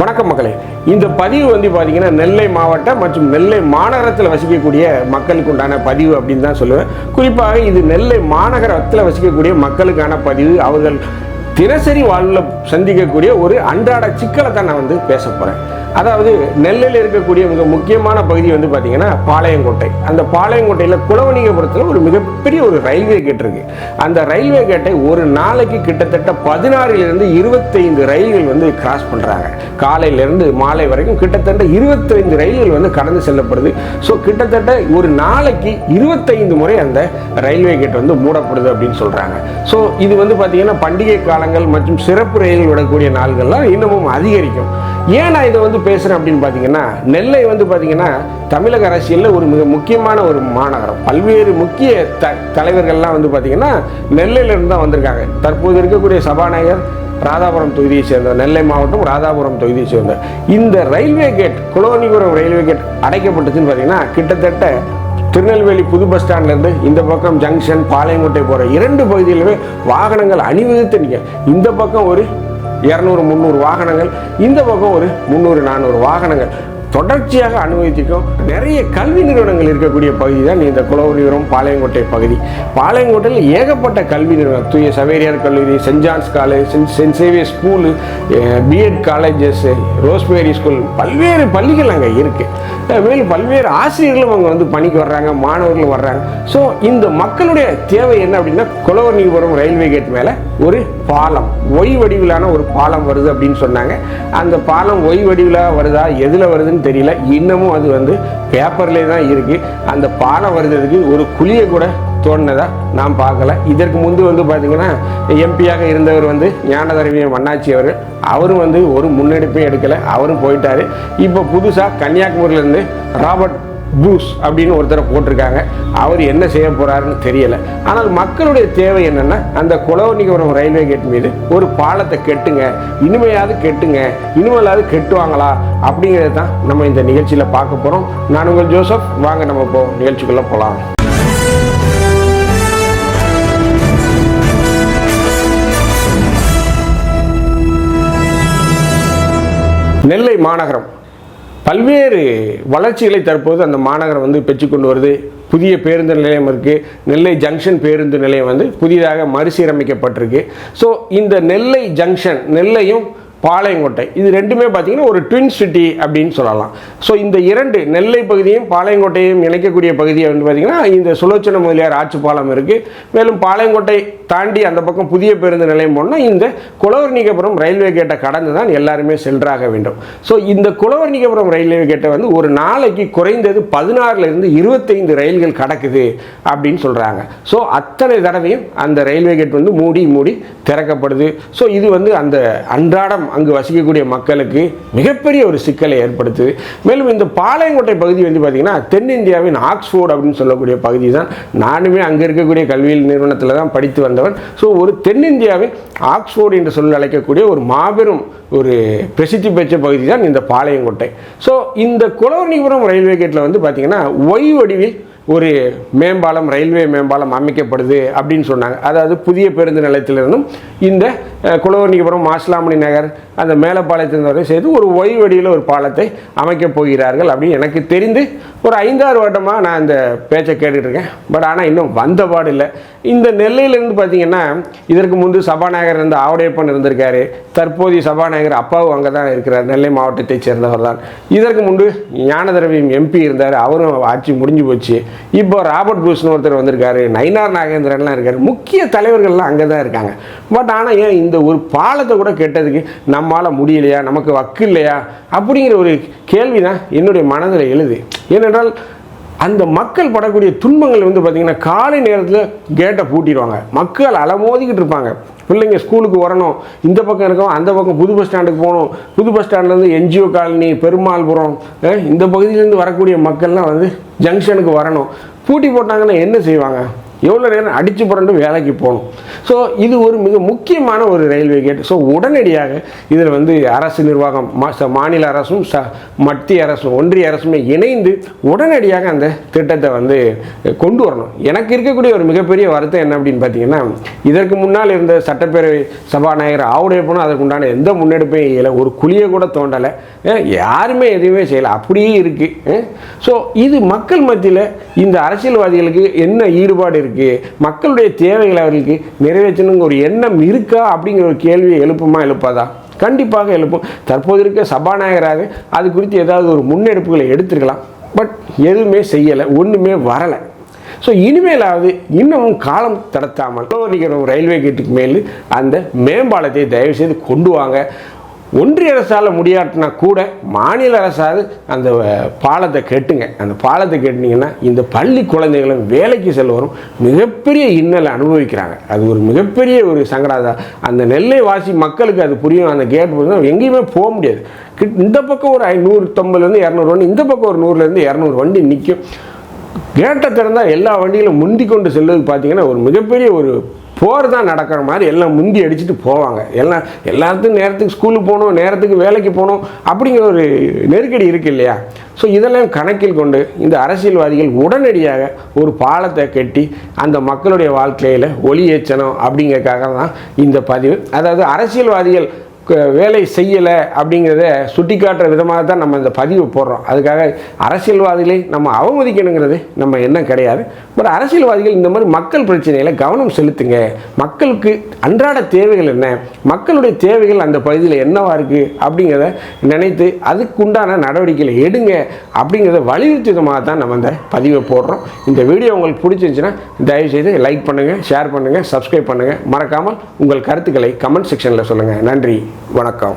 வணக்கம் மக்களே. இந்த பதிவு வந்து பார்த்தீங்கன்னா நெல்லை மாவட்டம் மற்றும் நெல்லை மாநகரத்தில் வசிக்கக்கூடிய மக்களுக்கு உண்டான பதிவு அப்படின்னு தான் சொல்லுவேன். குறிப்பாக இது நெல்லை மாநகரத்தில் வசிக்கக்கூடிய மக்களுக்கான பதிவு. அவர்கள் தினசரி வாழ்வில் சந்திக்கக்கூடிய ஒரு அன்றாட சிக்கலை தான் நான் வந்து பேச போகிறேன் அதாவது நெல்லில் இருக்கக்கூடிய மிக முக்கியமான பகுதி வந்து பார்த்தீங்கன்னா பாளையங்கோட்டை. அந்த பாளையங்கோட்டையில் குளவணிகபுரத்தில் ஒரு மிகப்பெரிய ஒரு ரயில்வே கேட் இருக்கு. அந்த ரயில்வே கேட்டை ஒரு நாளைக்கு கிட்டத்தட்ட பதினாறிலிருந்து இருபத்தைந்து ரயில்கள் வந்து கிராஸ் பண்ணுறாங்க காலையிலேருந்து மாலை வரைக்கும் கிட்டத்தட்ட இருபத்தைந்து ரயில்கள் வந்து கடந்து செல்லப்படுது. ஸோ கிட்டத்தட்ட ஒரு நாளைக்கு இருபத்தைந்து முறை அந்த ரயில்வே கேட் வந்து மூடப்படுது அப்படின்னு சொல்கிறாங்க ஸோ இது வந்து பார்த்தீங்கன்னா பண்டிகை காலங்கள் மற்றும் சிறப்பு ரயில்கள் விடக்கூடிய நாள்கள்லாம் இன்னமும் அதிகரிக்கும். ஏன் நான் இதை வந்து பேசுகிறேன் அப்படின்னு பார்த்தீங்கன்னா நெல்லை வந்து பார்த்தீங்கன்னா தமிழக அரசியலில் ஒரு மிக முக்கியமான ஒரு மாநகரம். பல்வேறு முக்கிய த தலைவர்கள்லாம் வந்து பார்த்தீங்கன்னா நெல்லையிலிருந்து தான் வந்திருக்காங்க. தற்போது இருக்கக்கூடிய சபாநாயகர் ராதாபுரம் தொகுதியை சேர்ந்த நெல்லை மாவட்டம் ராதாபுரம் தொகுதியை சேர்ந்த இந்த railway gate Kulonipuram railway gate அடைக்கப்பட்டுச்சுன்னு பார்த்தீங்கன்னா கிட்டத்தட்ட திருநெல்வேலி புது பஸ் ஸ்டாண்ட்லேருந்து இந்த பக்கம் ஜங்ஷன் பாளையங்கோட்டை போகிற இரண்டு பகுதியிலுமே வாகனங்கள் அணிவகுத்து நிற்க இந்த பக்கம் ஒரு இரநூறு முந்நூறு வாகனங்கள். இந்த பக்கம் ஒரு முந்நூறு நானூறு வாகனங்கள். தொடர்ச்சியாக அனுமதித்திருக்கோம் நிறைய கல்வி நிறுவனங்கள் இருக்கக்கூடிய பகுதி தான் இந்த குலவரிபுரம் பாளையங்கோட்டை பகுதி. பாளையங்கோட்டையில் ஏகப்பட்ட கல்வி நிறுவனம். தூய சவேரியார் கல்லூரி saint John's college saint saint Xavier school B Ed colleges Rosemary school பல்வேறு பள்ளிகள் அங்கே இருக்குது மேலும் பல்வேறு ஆசிரியர்களும் அங்கே வந்து பணிக்கு வர்றாங்க மாணவர்களும் வர்றாங்க. ஸோ இந்த மக்களுடைய தேவை என்ன அப்படின்னா குலவர்ணிபுரம் ரயில்வே கேட் மேலே ஒரு பாலம் ஒய் வடிவிலான ஒரு பாலம் வருது அப்படின்னு சொன்னாங்க. அந்த பாலம் ஒய் வடிவிலாக வருதா எதில் வருதுன்னு தெரியல. இன்னமும் அது வந்து பேப்பர்லேயே தான் இருக்குது அந்த பாலம் வருதுக்கு ஒரு குழியை கூட தோணுனதா நான் பார்க்கல. இதற்கு முன்பு வந்து பார்த்தீங்கன்னா எம்பியாக இருந்தவர் வந்து ஞானதரவியம் அண்ணாச்சி அவர் அவரும் வந்து ஒரு முன்னெடுப்பையும் எடுக்கலை. அவரும் போயிட்டார். இப்போ புதுசாக கன்னியாகுமரியிலேருந்து ராபர்ட் ப்ரூஸ் அப்படின்னு ஒருத்தரை போட்டிருக்காங்க. அவர் என்ன செய்ய போகிறாருன்னு தெரியலை. ஆனால் மக்களுடைய தேவை என்னென்னா அந்த குலவனிகபுரம் ரயில்வே கேட் மீது ஒரு பாலத்தை கெட்டுங்க. இனிமையாவது கெட்டுங்க. இனிமேலாவது கெட்டுவாங்களா? அப்படிங்கிறது தான் நம்ம இந்த நிகழ்ச்சியில் பார்க்க போகிறோம் நான் உங்கள் ஜோசப். வாங்க நம்ம இப்போ நிகழ்ச்சிக்குள்ளே போகலாம் நெல்லை மாநகரம். பல்வேறு வளர்ச்சிகளை தற்போது அந்த மாநகரம் வந்து பெற்றுக்கொண்டு வருது. புதிய பேருந்து நிலையம் இருக்குது நெல்லை ஜங்ஷன் பேருந்து நிலையம் வந்து புதிதாக மறுசீரமைக்கப்பட்டிருக்கு. ஸோ இந்த நெல்லை ஜங்ஷன் நெல்லையும் பாளையங்கோட்டை இது ரெண்டுமே பார்த்தீங்கன்னா ஒரு ட்வின் சிட்டி அப்படின்னு சொல்லலாம். ஸோ இந்த இரண்டு நெல்லை பகுதியும் பாளையங்கோட்டையும் இணைக்கக்கூடிய பகுதி அப்படின்னு பார்த்தீங்கன்னா இந்த சுலோச்சன முதலியார் ஆற்று பாலம் இருக்குது மேலும் பாளையங்கோட்டை தாண்டி அந்த பக்கம் புதிய பேருந்து நிலையம் போனால் இந்த குலவர்ணிகபுரம் ரயில்வே கேட்டை கடந்து தான் எல்லாருமே சென்றாக வேண்டும். ஸோ இந்த குலவர்ணிகபுரம் ரயில்வே கேட்டை வந்து ஒரு நாளைக்கு குறைந்தது பதினாறுலேருந்து இருபத்தைந்து ரயில்கள் கடக்குது அப்படின்னு சொல்கிறாங்க ஸோ அத்தனை தடவையும் அந்த ரயில்வே கேட் வந்து மூடி மூடி திறக்கப்படுது. ஸோ இது வந்து அந்த அன்றாடம் அங்கு வசிக்கக்கூடிய மக்களுக்கு மிகப்பெரிய ஒரு சிக்கலை ஏற்படுத்துது. மேலும் இந்த பாளையங்கோட்டை பகுதி வந்து பார்த்திங்கன்னா தென்னிந்தியாவின் ஆக்ஸ்போர்ட் அப்படின்னு சொல்லக்கூடிய பகுதி தான் நானுமே அங்கே இருக்கக்கூடிய கல்வியில் நிறுவனத்தில் தான் படித்து சேர்ந்தவர் ஸோ ஒரு தென்னிந்தியாவின் ஆக்ஸ்போர்டு என்று சொல்லி அழைக்கக்கூடிய ஒரு மாபெரும் ஒரு பிரசித்தி பெற்ற பகுதி தான் இந்த பாளையங்கோட்டை. ஸோ இந்த குலவர்ணிபுரம் ரயில்வே கேட்டில் வந்து பார்த்திங்கன்னா ஒய் வடிவில் ஒரு மேம்பாலம் ரயில்வே மேம்பாலம் அமைக்கப்படுது அப்படின்னு சொன்னாங்க. அதாவது புதிய பேருந்து நிலையத்திலிருந்தும் இந்த குலவர்ணிபுரம் மாசிலாமணி நகர் அந்த மேலப்பாளையத்திலிருந்து வரை சேர்த்து ஒரு ஓய்வடியில் ஒரு பாலத்தை அமைக்கப் போகிறார்கள் அப்படின்னு எனக்கு தெரிந்து ஒரு ஐந்தாறு வருடமாக நான் இந்த பேச்சை கேட்டுட்டு இருக்கேன். பட் ஆனால் இன்னும் வந்தபாடு இல்லை. இந்த நெல்லையிலேருந்து பார்த்தீங்கன்னா இதற்கு முன்பு சபாநாயகர் இருந்த ஆவடையப்பன் இருந்திருக்காரு. தற்போதைய சபாநாயகர் அப்பாவும் அங்கே தான் இருக்கிறார். நெல்லை மாவட்டத்தைச் சேர்ந்தவர் தான் இதற்கு முன்பு ஞானதரவியம் எம்பி இருந்தார். அவரும் ஆட்சி முடிஞ்சு போச்சு. இப்போ ராபர்ட் புஷ்னு ஒருத்தர் வந்திருக்காரு நயினார் நாகேந்திரன்லாம் இருக்காரு. முக்கிய தலைவர்கள்லாம் அங்கே தான் இருக்காங்க. பட் ஆனால் ஏன் இந்த ஒரு பாலத்தை கூட கெட்டதுக்கு நம்மளால் முடியலையா? நமக்கு வக்கு இல்லையா? அப்படிங்கிற ஒரு கேள்வி தான் என்னுடைய மனதில் எழுது. ஏனென்றால் அந்த மக்கள் படக்கூடிய துன்பங்கள் வந்து பார்த்திங்கன்னா காலை நேரத்தில் கேட்டை பூட்டிடுவாங்க. மக்கள் அலமோதிக்கிட்டு இருப்பாங்க. பிள்ளைங்க ஸ்கூலுக்கு வரணும். இந்த பக்கம் இருக்கோம் அந்த பக்கம் புது பஸ் ஸ்டாண்டுக்கு போகணும். புது பஸ் ஸ்டாண்ட்லேருந்து என்ஜிஓ காலனி பெருமாள்புரம் இந்த பகுதியிலேருந்து வரக்கூடிய மக்கள்லாம் வந்து ஜங்ஷனுக்கு வரணும். பூட்டி போட்டாங்கன்னா என்ன செய்வாங்க? எவ்வளோ நேரம் அடிச்சு புரண்டு வேலைக்கு போகணும். ஸோ இது ஒரு மிக முக்கியமான ஒரு ரயில்வே கேட் ஸோ உடனடியாக இதில் வந்து அரசு நிர்வாகம் மாநில அரசும் ச மத்திய அரசும் ஒன்றிய அரசுமே இணைந்து உடனடியாக அந்த திட்டத்தை வந்து கொண்டு வரணும். எனக்கு இருக்கக்கூடிய ஒரு மிகப்பெரிய வருத்தம் என்ன அப்படின்னு பார்த்தீங்கன்னா இதற்கு முன்னால் இருந்த சட்டப்பேரவை சபாநாயகர் ஆவுடைய போனால் அதற்குண்டான எந்த முன்னெடுப்பையும் இல்லை ஒரு குழியை கூட தோண்டலை. யாருமே எதுவுமே செய்யலை. அப்படியே இருக்குது ஸோ இது மக்கள் மத்தியில் இந்த அரசியல்வாதிகளுக்கு என்ன ஈடுபாடு இருக்குது மக்களுடைய தேவைகளை அவர்களுக்கு நிறைவேற்றணுங்கிற ஒரு எண்ணம் இருக்கா அப்படிங்கிற ஒரு கேள்வியை எழுப்புமா எழுப்பாதா? கண்டிப்பாக எழுப்பும். தற்போது இருக்க சபாநாயகராக அது குறித்து ஏதாவது ஒரு முன்னெடுப்புகளை எடுத்திருக்கலாம். பட் எதுவுமே செய்யலை ஒன்றுமே வரலை. ஸோ இனிமேலாவது இன்னமும் காலம் தடத்தாமல் நிற்கிற ரயில்வே கேட்டுக்கு மேல் அந்த மேம்பாலத்தை தயவு செய்து கொண்டு வாங்க. ஒன்றிய அரசால் முடியாட்டினா கூட மாநில அரசாவது அந்த பாலத்தை கெட்டுங்க. அந்த பாலத்தை கெட்டினீங்கன்னா இந்த பள்ளி குழந்தைகளும் வேலைக்கு செல்வரும் மிகப்பெரிய இன்னலை அனுபவிக்கிறாங்க. அது ஒரு மிகப்பெரிய ஒரு சங்கடம் அந்த நெல்லை வாசி மக்களுக்கு அது புரியும். அந்த கேட் புரியும். எங்கேயுமே போக முடியாது. கிட்- இந்த பக்கம் ஒரு ஐநூற்றம்பதுலேருந்து இரநூறு வண்டி இந்த பக்கம் ஒரு நூறுலேருந்து இரநூறு வண்டி நிற்கும் கேட்டை திறந்தால் எல்லா வண்டியிலும் முந்தி கொண்டு செல்வது பார்த்தீங்கன்னா ஒரு மிகப்பெரிய ஒரு போர் தான் நடக்கிற மாதிரி எல்லாம் முந்தி அடிச்சுட்டு போவாங்க. எல்லாம் எல்லாத்துக்கும் நேரத்துக்கு ஸ்கூலுக்கு போகணும் நேரத்துக்கு வேலைக்கு போகணும் அப்படிங்கிற ஒரு நெருக்கடி இருக்கு இல்லையா? ஸோ இதெல்லாம் கணக்கில் கொண்டு இந்த அரசியல்வாதிகள் உடனடியாக ஒரு பாலத்தை கட்டி அந்த மக்களுடைய வாழ்க்கையில் ஒளி ஏற்றணும் அப்படிங்கிறதுக்காக தான் இந்த பதிவு. அதாவது அரசியல்வாதிகள் வேலை செய்யலை அப்படிங்கிறத சுட்டிக்காட்டுற விதமாக தான் நம்ம இந்த பதிவு போடுறோம். அதுக்காக அரசியல்வாதிகளை நம்ம அவமதிக்கணுங்கிறது நம்ம எண்ணம் கிடையாது. பட் அரசியல்வாதிகள் இந்த மாதிரி மக்கள் பிரச்சனையில் கவனம் செலுத்துங்க. மக்களுக்கு அன்றாட தேவைகள் என்ன? மக்களுடைய தேவைகள் அந்த பகுதியில் என்னவா இருக்குது அப்படிங்கிறத நினைத்து அதுக்குண்டான நடவடிக்கைகளை எடுங்க அப்படிங்கிறத வலியுறுத்தி விதமாக தான் நம்ம இந்த பதிவை போடுறோம். இந்த வீடியோ உங்களுக்கு பிடிச்சிருந்துச்சுன்னா தயவுசெய்து லைக் பண்ணுங்கள் ஷேர் பண்ணுங்கள் சப்ஸ்கிரைப் பண்ணுங்கள் மறக்காமல் உங்கள் கருத்துக்களை கமெண்ட் செக்ஷனில் சொல்லுங்கள் நன்றி. வணக்கம்.